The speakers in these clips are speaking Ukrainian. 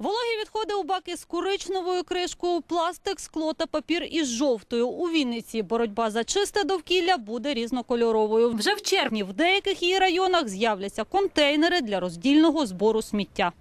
Вологі відходи у баки з коричневою кришкою, пластик, скло та папір із жовтою. У Вінниці боротьба за чисте довкілля буде різнокольоровою. Вже в червні в деяких її районах з'являться контейнери для роздільного збору сміття.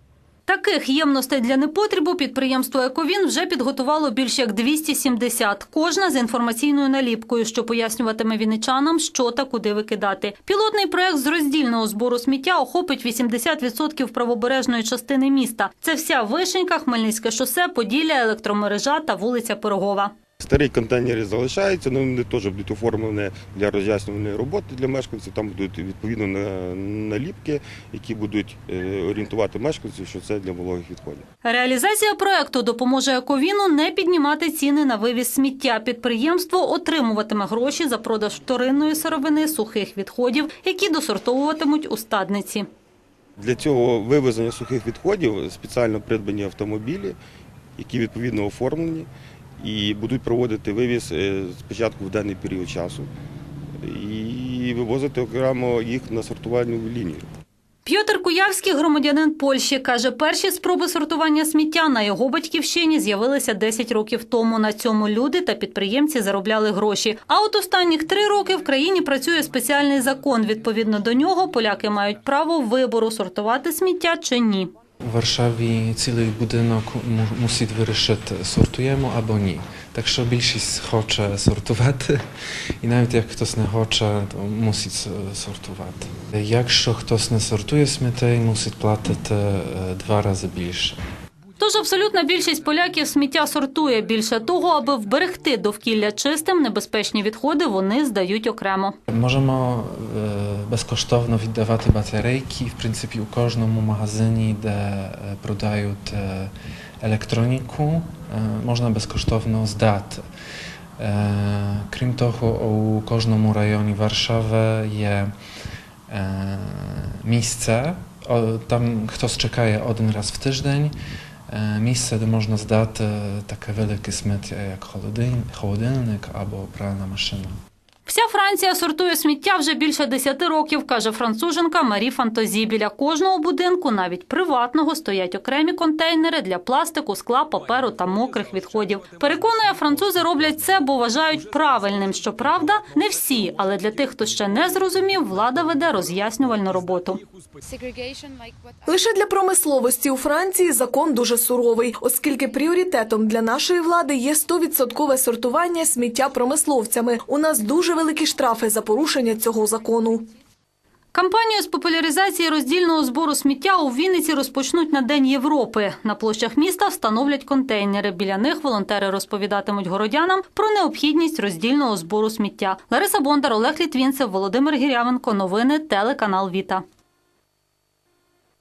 Таких ємностей для непотребу підприємство «Ековін» вже підготувало більше як 270. Кожна з інформаційною наліпкою, що пояснюватиме вінничанам, що та куди викидати. Пілотний проект з роздільного збору сміття охопить 80% правобережної частини міста. Це вся Вишенька, Хмельницьке шосе, Поділля, електромережа та вулиця Пирогова. Старі контейнери залишаються, але вони теж будуть оформлені для роз'яснювальної роботи для мешканців. Там будуть відповідно наліпки, які будуть е, орієнтувати мешканців, що це для вологих відходів. Реалізація проекту допоможе Ековіну не піднімати ціни на вивіз сміття. Підприємство отримуватиме гроші за продаж вторинної сировини сухих відходів, які досортовуватимуть у стадниці. Для цього вивезення сухих відходів спеціально придбані автомобілі, які відповідно оформлені, і будуть проводити вивіз е, спочатку в денний період часу і вивозити окремо їх на сортувальну лінію. П'єтр Куявський, громадянин Польщі, каже, перші спроби сортування сміття на його батьківщині з'явилися 10 років тому. На цьому люди та підприємці заробляли гроші. А от останніх три роки в країні працює спеціальний закон. Відповідно до нього поляки мають право вибору сортувати сміття чи ні. У Варшаві цілий будинок му- мусить вирішити, сортуємо або ні. Так що більшість хоче сортувати, і навіть як хтось не хоче, то мусить сортувати. Якщо хтось не сортує сміття, мусить платити е, два рази більше. Тож абсолютна більшість поляків сміття сортує. Більше того, аби вберегти довкілля чистим, небезпечні відходи вони здають окремо. Можемо е, безкоштовно віддавати батарейки. В принципі, у кожному магазині, де е, продають е, електроніку, можна безкоштовно здати. Крім того, у кожному районі Warszawy є місце, там хтось чекає один раз в тиждень, місце, де можна здати таке велике сміття, як холодильник, або пральна машина. Вся Франція сортує сміття вже більше 10 років, каже француженка Марі Фантозі. Біля кожного будинку, навіть приватного, стоять окремі контейнери для пластику, скла, паперу та мокрих відходів. Переконує, французи роблять це, бо вважають правильним. Щоправда, не всі, але для тих, хто ще не зрозумів, влада веде роз'яснювальну роботу. Лише для промисловості у Франції закон дуже суровий, оскільки пріоритетом для нашої влади є 100% сортування сміття промисловцями. У нас дуже великі штрафи за порушення цього закону. Кампанію з популяризації роздільного збору сміття у Вінниці розпочнуть на День Європи. На площах міста встановлять контейнери. Біля них волонтери розповідатимуть городянам про необхідність роздільного збору сміття. Лариса Бондар, Олег Літвінцев, Володимир Гірявенко. Новини телеканал Віта.